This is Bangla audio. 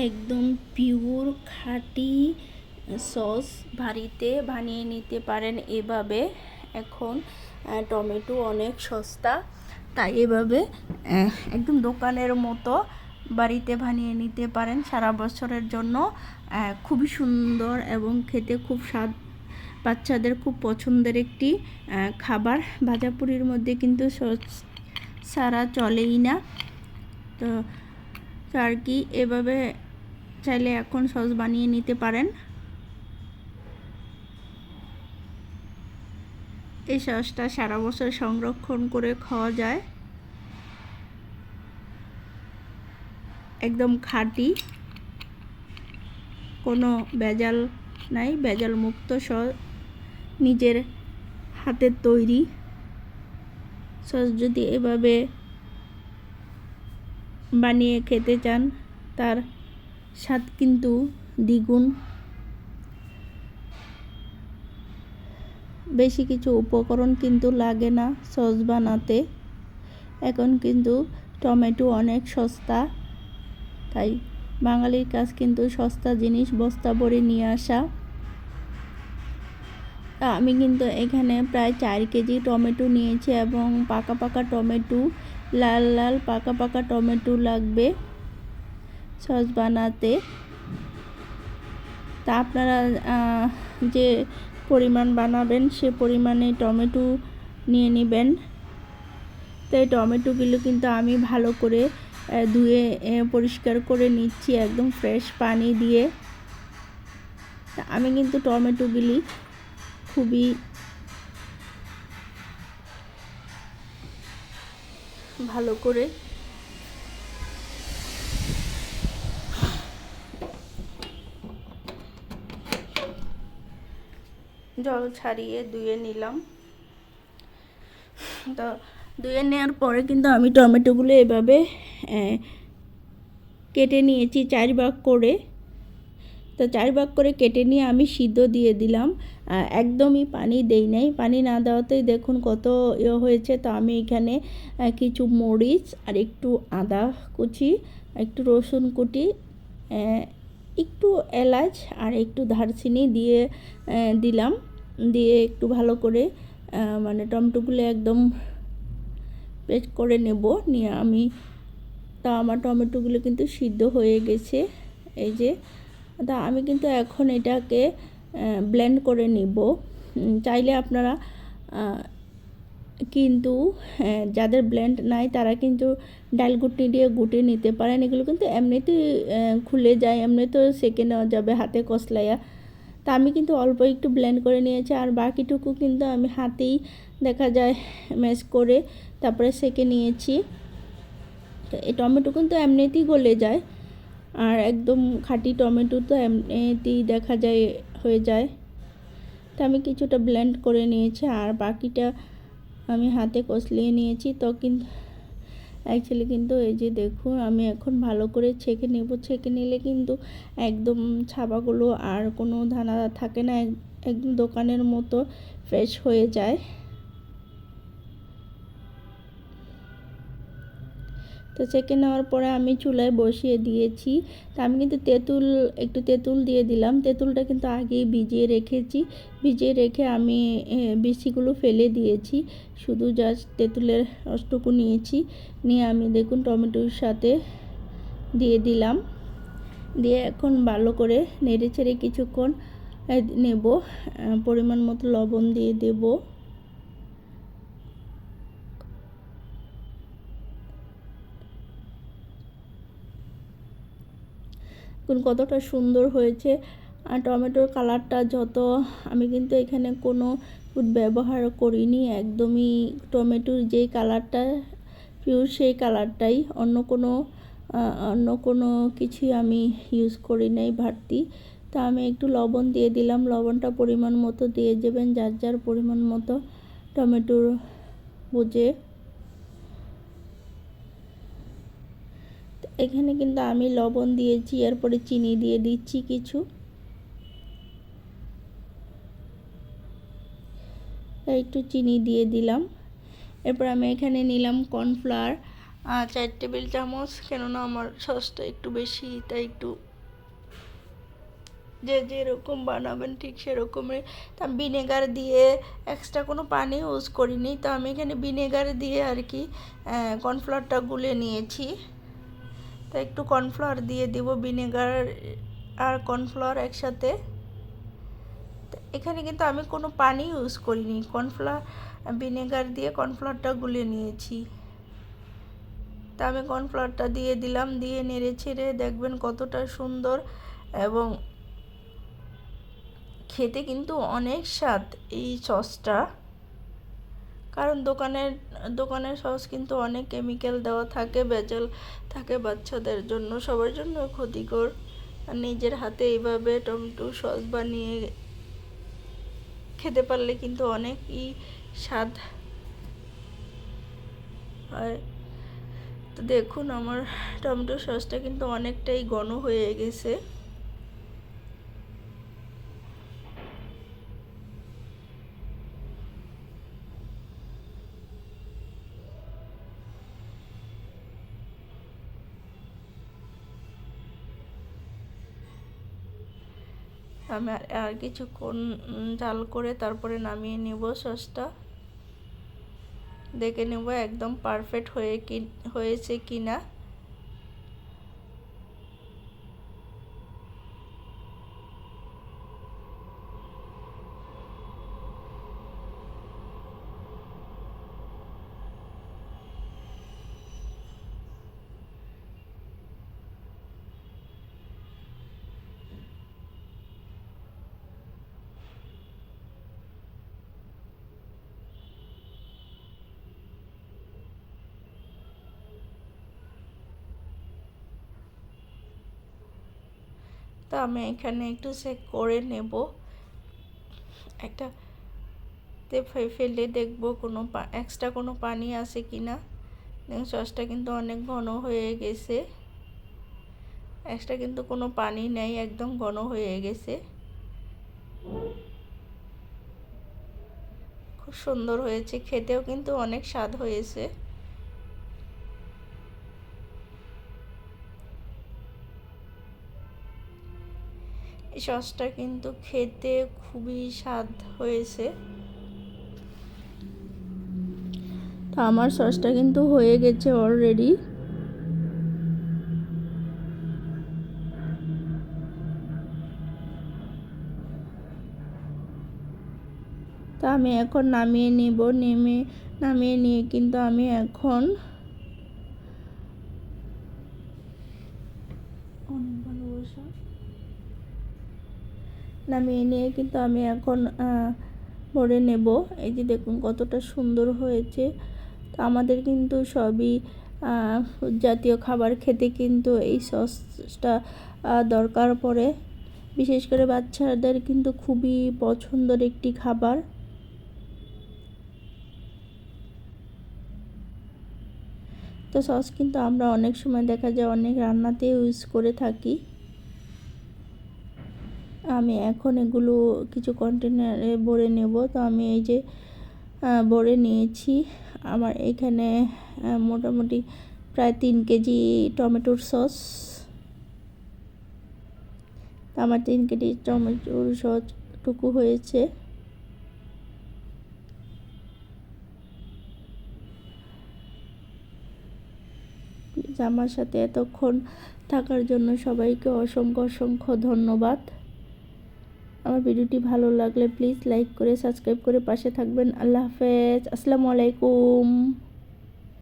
একদম পিওর খাঁটি সস বাড়িতে বানিয়ে নিতে পারেন এভাবে। এখন টমেটো অনেক সস্তা, তাই এভাবে একদম দোকানের মতো বাড়িতে বানিয়ে নিতে পারেন সারা বছরের জন্য। খুবই সুন্দর এবং খেতে খুব স্বাদ, বাচ্চাদের খুব পছন্দের একটি খাবার। ভাজাপুরির মধ্যে কিন্তু সস ছাড়া চলেই না। তো তো আর কি এভাবে চাইলে এখন সস বানিয়ে নিতে পারেন। এই সসটা সারা বছর সংরক্ষণ করে খাওয়া যায়। একদম খাঁটি। কোনো ভেজাল নাই ভেজাল মুক্ত সস নিজের হাতের তৈরি। সস যদি এভাবে বানিয়ে খেতে চান, তার স্বাদ কিন্তু দ্বিগুণ। বেশি কিছু উপকরণ কিন্তু লাগে না সস বানাতে। এখন কিন্তু টমেটো অনেক সস্তা, তাই বাঙালির কাজ কিন্তু সস্তা জিনিস বস্তা ভরে নিয়ে আসা। আমি কিন্তু এখানে প্রায় চার কেজি টমেটো নিয়েছি এবং পাকা পাকা টমেটো লাল লাল পাকা পাকা টমেটো লাগবে সস বানাতে। তা আপনারা যে পরিমাণ বানাবেন সে পরিমাণে টমেটো নিয়ে নেবেন। তো এই টমেটোগুলো কিন্তু আমি ভালো করে ধুয়ে পরিষ্কার করে নিচ্ছি একদম ফ্রেশ পানি দিয়ে। আমি কিন্তু টমেটোগুলি খুবই ভালো করে। জল ছাড়িয়ে ধুয়ে নিলাম। তো ধুয়ে নেওয়ার পরে কিন্তু আমি টমেটোগুলো এভাবে কেটে নিয়েছি চার ভাগ করে। তো চার ভাগ করে কেটে নিয়ে আমি সিদ্ধ দিয়ে দিলাম। একদমই পানি দেই নাই। পানি না দেওয়াতেই দেখুন কত ইয়ে হয়েছে। তো আমি এখানে কিছু মরিচ আর একটু আদা কুচি, একটু রসুন কুটি একটু এলাচ আর একটু দারচিনি দিয়ে দিলাম। দিয়ে একটু ভালো করে মানে টমেটোগুলো একদম পেস্ট করে নেব। নিয়ে আমি তা, আমার টমেটোগুলো কিন্তু সিদ্ধ হয়ে গেছে। এই যে তা আমি কিন্তু এখন এটাকে ব্লেন্ড করে নিব। চাইলে আপনারা কিন্তু আহ, যাদের ব্লেন্ড নাই তারা কিন্তু ডাল গুটনি দিয়ে গুটে নিতে পারেন। এগুলো কিন্তু এমনিতেই খুলে যায় এমনিতেও সেকে নেওয়া যাবে হাতে কসলাইয়া। তা আমি কিন্তু অল্প একটু ব্লেন্ড করে নিয়েছি আর বাকিটুকু কিন্তু আমি হাতেই দেখা যায় ম্যাশ করে তারপরে সেকে নিয়েছি। এই টমেটো কিন্তু এমনিতেই গলে যায়। আর একদম খাঁটি টমেটো তো এমনিতেই দেখা যায়, হয়ে যায়। তো আমি কিছুটা ব্লেন্ড করে নিয়েছি, আর বাকিটা আমি হাতে কষলিয়ে নিয়েছি। তো কিন্তু অ্যাকচুয়ালি কিন্তু এই যে দেখুন, আমি এখন ভালো করে ছেঁকে নেব। ছেঁকে নিলে কিন্তু একদম ছাবাগুলো আর কোনো দানা থাকে না একদম দোকানের মতো ফ্রেশ হয়ে যায়। তো ছেঁকে নেওয়ার পরে আমি চুলায় বসিয়ে দিয়েছি। তা আমি কিন্তু তেঁতুল, একটু তেঁতুল দিয়ে দিলাম। তেঁতুলটা কিন্তু আগেই ভিজিয়ে রেখেছি। ভিজিয়ে রেখে আমি বিচিগুলো ফেলে দিয়েছি। শুধু জাস্ট তেঁতুলের রসটুকু নিয়েছি। নিয়ে আমি দেখুন টমেটোর সাথে দিয়ে দিলাম। দিয়ে এখন ভালো করে নেড়ে ছেড়ে কিছুক্ষণ নেব। পরিমাণ মতো লবণ দিয়ে দেবো। কতটা সুন্দর হয়েছে। আর টমেটোর কালারটা যত, আমি কিন্তু এখানে কোনো ব্যবহার করিনি, একদমই টমেটোর যেই কালারটা পিওর সেই কালারটাই। অন্য কোনো অন্য কোনো কিছুই আমি ইউজ করি নাই বাড়তি তা আমি একটু লবণ দিয়ে দিলাম, লবণটা পরিমাণ মতো দিয়ে দেবেন, যার যার পরিমাণ মতো টমেটোর বুঝে এখানে কিন্তু আমি লবণ দিয়েছি, এরপরে চিনি দিয়ে দিচ্ছি কিছু। একটু চিনি দিয়ে দিলাম। এরপর আমি এখানে নিলাম কর্নফ্লাওয়ার চার টেবিল চামচ, কেননা আমার সসটা একটু বেশি, তাই একটু যে যেরকম বানাবেন ঠিক সেরকমই। তা ভিনেগার দিয়ে এক্সট্রা কোনো পানি ইউজ করিনি, তো আমি এখানে ভিনেগার দিয়ে আর কি কর্নফ্লাওয়ারটা গুলে নিয়েছি। তো একটু কর্নফ্লাওয়ার দিয়ে দিব, ভিনেগার আর কর্নফ্লাওয়ার একসাথে। এখানে কিন্তু আমি কোনো পানি ইউজ করিনি, কর্নফ্লাওয়ার, ভিনেগার দিয়ে কর্নফ্লাওয়ারটা গুলে নিয়েছি। তা আমি কর্নফ্লাওয়ারটা দিয়ে দিলাম, দিয়ে নেড়ে ছেড়ে দেখবেন কতটা সুন্দর এবং খেতে কিন্তু অনেক স্বাদ এই সসটা। কারণ দোকানের দোকানের সস কিন্তু অনেক কেমিক্যাল দেওয়া থাকে, ভেজাল থাকে বাচ্চাদের জন্য। সবার জন্য ক্ষতিকর। নিজের হাতে এইভাবে টমেটো সস বানিয়ে খেতে পারলে কিন্তু অনেকই স্বাদ হয়। তো দেখুন, আমার টমেটো সসটা কিন্তু অনেকটাই ঘন হয়ে গেছে। আমি আর কিছুক্ষণ জাল করে তারপরে নামিয়ে নেব সসটা। দেখে নেব একদম পারফেক্ট হয়ে কি, হয়েছে কি না তো আমি এখানে একটু চেক করে নেব। একটা ফেলে দেখব কোনো এক্সট্রা কোনো পানি আছে কি না দেখুন সসটা কিন্তু অনেক ঘন হয়ে গেছে। এক্সট্রা কিন্তু কোনো পানি নেই, একদম ঘন হয়ে গেছে। খুব সুন্দর হয়েছে, খেতেও কিন্তু অনেক স্বাদ হয়েছে। এই সসটা কিন্তু খেতে খুবই স্বাদ হয়েছে। তো আমার সসটা কিন্তু হয়ে গেছে অলরেডি তো আমি এখন নামিয়ে নিব, নেমে, নামিয়ে নিয়ে কিন্তু আমি এখন অনেক ভালোবাসা নামিয়ে নিয়ে কিন্তু আমি এখন ভরে নেব। এই যে দেখুন কতটা সুন্দর হয়েছে। তো আমাদের কিন্তু সবই জাতীয় খাবার খেতে কিন্তু এই সসটা দরকার পড়ে। বিশেষ করে বাচ্চাদের কিন্তু খুবই পছন্দের একটি খাবার। তো সস কিন্তু আমরা অনেক সময় দেখা যায় অনেক রান্নাতে ইউজ করে থাকি। আমি এখন এগুলো কিছু কন্টেনারে ভরে নেব। তো আমি এই যে ভরে নিয়েছি। আমার এখানে মোটামুটি প্রায় তিন কেজি টমেটোর সস। আমার তিন কেজি টমেটোর সসটুকু হয়েছে। আমার সাথে এতক্ষণ থাকার জন্য সবাইকে অসংখ্য অসংখ্য ধন্যবাদ। আমার ভিডিওটি ভালো লাগলে প্লিজ লাইক করে, সাবস্ক্রাইব করে পাশে থাকবেন। আল্লাহ হাফেজ। আসসালামু আলাইকুম।